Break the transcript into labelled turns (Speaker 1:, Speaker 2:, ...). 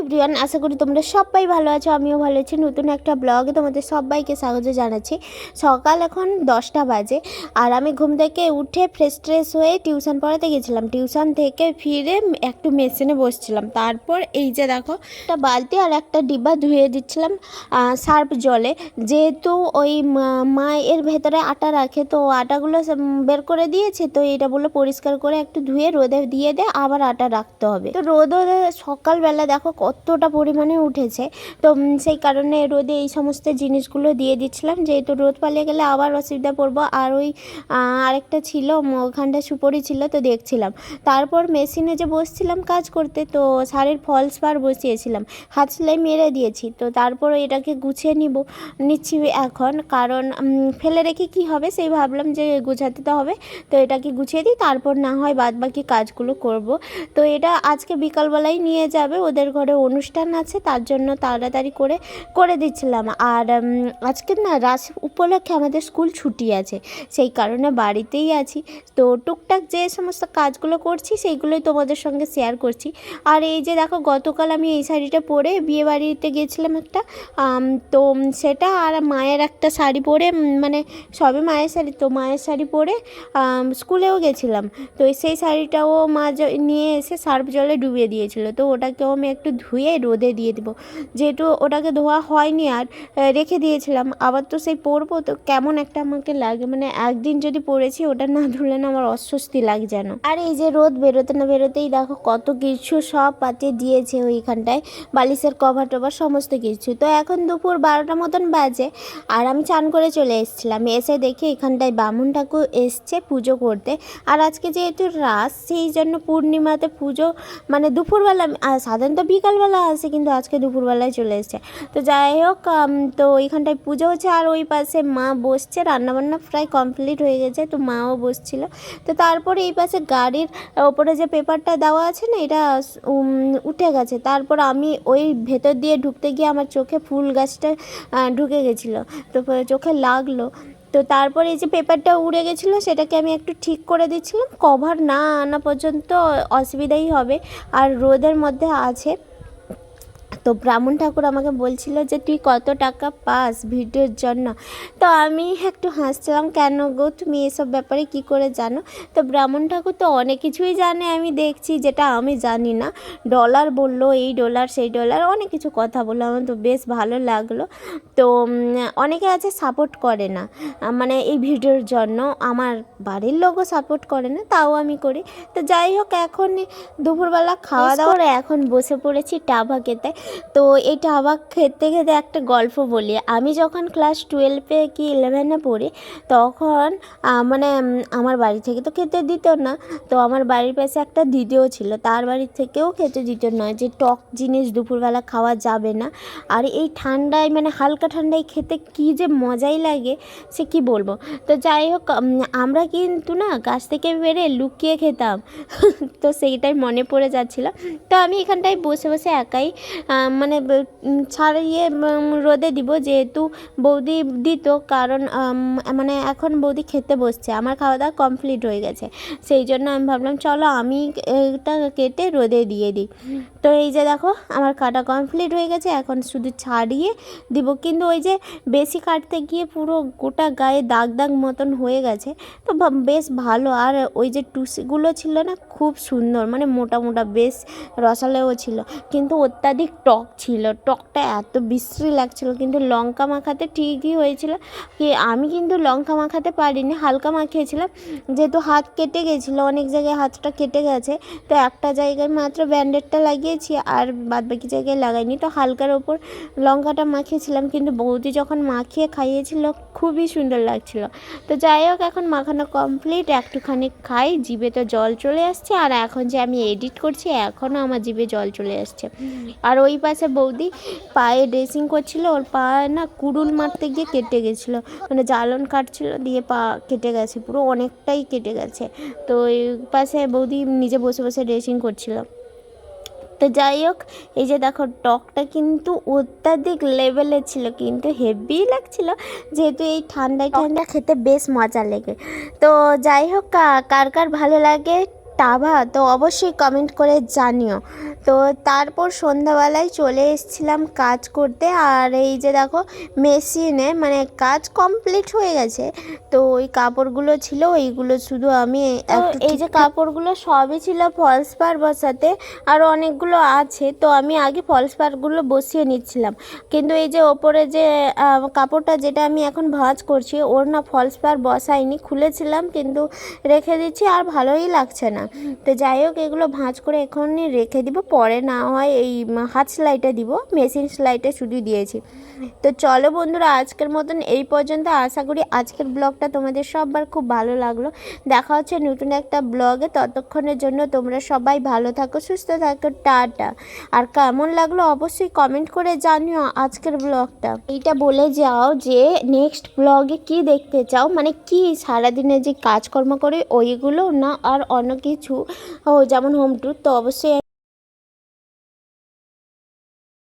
Speaker 1: Everyone, আশা করি তোমরা সবাই ভালো আছো, আমিও ভালো আছি। নতুন একটা ব্লগে তোমাদের সবাইকে স্বাগত জানাচ্ছি। সকাল এখন দশটা বাজে আর আমি ঘুম থেকে উঠে ফ্রেশ ট্রেশ হয়ে টিউশন পড়াতে গেছিলাম। টিউশন থেকে ফিরে একটু মেশিনে বসছিলাম। তারপর এই যে দেখো, একটা বালতি আর একটা ডিব্বা ধুয়ে দিচ্ছিলাম সার্ফ জলে। যেহেতু ওই মা- মায়ের ভেতরে আটা রাখে, তো আটাগুলো বের করে দিয়েছে, তো এটা বলে পরিষ্কার করে একটু ধুয়ে রোদে দিয়ে দে, আবার আটা রাখতে হবে। তো রোদও সকালবেলা দেখো কতটা পরিমাণে উঠেছে। তো সেই কারণে রোদে এই সমস্ত জিনিসগুলো দিয়ে দিচ্ছিলাম। যেহেতু রোদ পালিয়ে গেলে আবার অসুবিধা পড়ব। আর ওই আরেকটা ছিল ওখানটা সুপরি ছিল, তো দেখছিলাম। তারপর মেশিনে যে বসছিলাম কাজ করতে, তো শাড়ির ফলস বার বসিয়েছিলাম। হাত সেলাই মেরে দিয়েছি, তো তারপর এটাকে গুছিয়ে নিব, নিচ্ছি এখন। কারণ ফেলে রেখে কি হবে, সেই ভাবলাম যে গুছাতে তো হবে। তো এটাকে গুছিয়ে দিই, তারপর না হয় বাদ বাকি কাজগুলো করব। তো এটা আজকে বিকালবেলায় নিয়ে যাবে, ওদের ঘরে অনুষ্ঠান আছে, তার জন্য তাড়াতাড়ি করে করে দিচ্ছিলাম। আর আজকে না রাস উপলক্ষে আমাদের স্কুল ছুটি আছে, সেই কারণে বাড়িতেই আছি। তো টুকটাক যে সমস্ত কাজগুলো করছি, সেইগুলোই তোমাদের সঙ্গে শেয়ার করছি। আর এই যে দেখো, গতকাল আমি এই শাড়িটা পরে বিয়ে বাড়িতে গেছিলাম একটা তো সেটা আর মায়ের একটা শাড়ি পরে মানে সবে মায়ের শাড়ি, তো মায়ের শাড়ি পরে স্কুলেও গেছিলাম। তো সেই শাড়িটাও মা নিয়ে এসে সার্ফ জলে ডুবিয়ে দিয়েছিল, তো ওটাকেও আমি একটু ধুয়ে রোদে দিয়ে দেবো। যেহেতু ওটাকে ধোয়া হয়নি আর রেখে দিয়েছিলাম। আবার তো সেই পরবো তো কেমন একটা আমাকে লাগে। মানে একদিন যদি পরেছি ওটা না ধুলে না আমার অস্বস্তি লাগে যেন। আর এই যে রোদ বেরোতে না বেরোতেই দেখো কত কিছু সব পাতিয়ে দিয়েছে ওইখানটায়। বালিশের কভার টভার সমস্ত কিছু। তো এখন দুপুর বারোটা মতন বাজে আর আমি চান করে চলে এসেছিলাম। এসে দেখি এখানটায় বামুন ঠাকুর এসছে পুজো করতে। আর আজকে যেহেতু রাস, সেই জন্য পূর্ণিমাতে পুজো মানে দুপুরবেলা সাধারণত বিকালবেলা আসে কিন্তু আজকে দুপুরবেলায় চলে এসছে। তো যাই হোক তো ওইখানটায় পুজো হচ্ছে, আর ওই পাশে মা বসছে, রান্নাবান্না প্রায় কমপ্লিট হয়ে গেছে, তো মাও বসছিল। তো তারপরে এই পাশে গাড়ির ওপরে যে পেপারটা দেওয়া আছে না, এটা উঠে গেছে। তারপর আমি ওই ভেতর দিয়ে ঢুকতে গিয়ে আমার চোখে ফুল গাছটা ঢুকে গেছিল। তো চোখে লাগল। তো তারপরে এই যে পেপারটা উড়ে গেছিল, সেটাকে আমি একটু ঠিক করে দিচ্ছিলাম। কভার না আনা পর্যন্ত অসুবিধাই হবে। আর রোদের মধ্যে আছে তো ব্রাহ্মণ ঠাকুর আমাকে বলছিল যে তুই কত টাকা পাস ভিডিওর জন্য? তো আমি একটু হাসছিলাম কেন গো? তুমি এসব ব্যাপারে কি করে জানো? তো ব্রাহ্মণ ঠাকুর তো অনেক কিছুই জানে আমি দেখছি যেটা আমি জানি না। ডলার বলল এই ডলার সেই ডলার। অনেক কিছু কথা বলল আমার তো বেশ ভালো লাগল। তো অনেকে আছে সাপোর্ট করে না মানে এই ভিডিওর জন্য। আমার বাড়ির লোকও সাপোর্ট করে না তাও আমি করি। তো যাই হোক এখন দুপুরবেলা খাওয়া দাওয়া করে এখন বসে পড়েছি টাভা খেতে। তো এই টাবা খেতে খেতে একটা গল্প বলি। আমি যখন ক্লাস টুয়েলভে কি ইলেভেনে পড়ি, তখন মানে আমার বাড়ি থেকে তো খেতে দিত না। তো আমার বাড়ির পাশে একটা দিদিও ছিল, তার বাড়ি থেকেও খেতে দিত না। যে টক জিনিস দুপুরবেলা খাওয়া যাবে না। আর এই ঠান্ডায় মানে হালকা ঠান্ডায় খেতে কি যে মজাই লাগে, সে কি বলব? তো যাই হোক আমরা কিন্তু না গাছ থেকে বেড়ে লুকিয়ে খেতাম। তো সেইটাই মনে পড়ে যাচ্ছিল। তো আমি এখানটায় বসে বসে একাই মানে ছাড়িয়ে রোদে দিব যেহেতু বৌদি দিত, কারণ মানে এখন বৌদি খেতে বসছে, আমার খাওয়া দাওয়া কমপ্লিট হয়ে গেছে। সেই জন্য আমি ভাবলাম, চলো আমি এটা কেটে রোদে দিয়ে দিই। তো এই যে দেখো, আমার কাটা কমপ্লিট হয়ে গেছে, এখন শুধু ছাড়িয়ে দিব। কিন্তু ওই যে বেশি কাটতে গিয়ে পুরো গোটা গায়ে দাগ দাগ মতন হয়ে গেছে, তো বেশ ভালো। আর ওই যে টুসিগুলো ছিল না খুব সুন্দর মানে মোটা মোটা বেশ রসালেও ছিল। কিন্তু অত্যাধিক টক ছিল। টকটা এত বিশ্রী লাগছিল, কিন্তু লঙ্কা মাখাতে ঠিকই হয়েছিল। কি, আমি কিন্তু লঙ্কা মাখাতে পারিনি, হালকা মাখিয়েছিলাম। যেহেতু হাত কেটে গেছিল, অনেক জায়গায় হাতটা কেটে গেছে, তো একটা জায়গায় মাত্র ব্যান্ডেডটা লাগিয়েছি আর বাদ বাকি জায়গায় লাগাইনি। তো হালকার ওপর লঙ্কাটা মাখিয়েছিলাম, কিন্তু বৌদি যখন মাখিয়ে খাইয়েছিল খুবই সুন্দর লাগছিল। তো যাই হোক এখন মাখানো কমপ্লিট একটুখানি খাই জিভে তো জল চলে আসছে আর এখন যে আমি এডিট করছি এখনও আমার জিভে জল চলে আসছে। আর ওই পাশে বৌদি পায়ে ড্রেসিং করছিল ওর পা না কুড়ুল মারতে গিয়ে কেটে গেছিল। মানে জ্বালন কাটছিল দিয়ে পা কেটে গেছে পুরো অনেকটাই কেটে গেছে। তো ওই পাশে বৌদি নিজে বসে বসে ড্রেসিং করছিল। তো যাই হোক এই যে দেখো টকটা কিন্তু অত্যাধিক লেভেলের ছিল কিন্তু হেভি লাগছিল। যেহেতু এই ঠান্ডায় ঠান্ডা খেতে বেশ মজা লেগে। তো যাই হোক কার কার ভালো লাগে টাভা তো অবশ্যই কমেন্ট করে জানিও। তো তারপর সন্ধ্যাবেলায় চলে এসেছিলাম কাজ করতে। আর এই যে দেখো মেশিনে মানে কাজ কমপ্লিট হয়ে গেছে। তো ওই কাপড়গুলো ছিল ওইগুলো শুধু আমি এই যে কাপড়গুলো সবই ছিল ফলস পার বসাতে আর অনেকগুলো আছে তো আমি আগে ফলস পারগুলো বসিয়ে নিচ্ছিলাম। কিন্তু এই যে ওপরে যে কাপড়টা যেটা আমি এখন ভাঁজ করছি ওর না ফলস পার বসাইনি খুলেছিলাম কিন্তু রেখে দিচ্ছি আর ভালোই লাগছে না। তো যাই হোক, এগুলো ভাঁজ করে এখনই রেখে দিব। পরে না হয় এই হাত সেলাইটা দিব। মেশিন সেলাইটা শুধু দিয়েছি। তো চলো বন্ধুরা, আজকের মতন এই পর্যন্ত। আশা করি আজকের ব্লগটা তোমাদের সবার খুব ভালো লাগল। দেখা হচ্ছে নতুন একটা ব্লগে। ততক্ষণের জন্য তোমরা সবাই ভালো থাকো, সুস্থ থাকো, টাটা। আর কেমন লাগল অবশ্যই কমেন্ট করে জানিও আজকের ব্লগটা। এইটা বলে যাও যে নেক্সট ব্লগে কি দেখতে চাও? মানে কি সারাদিনে যে কাজকর্ম করে ওইগুলো না আর অন্য কিছু ও যেমন হোম ট্যুর তো অবশ্যই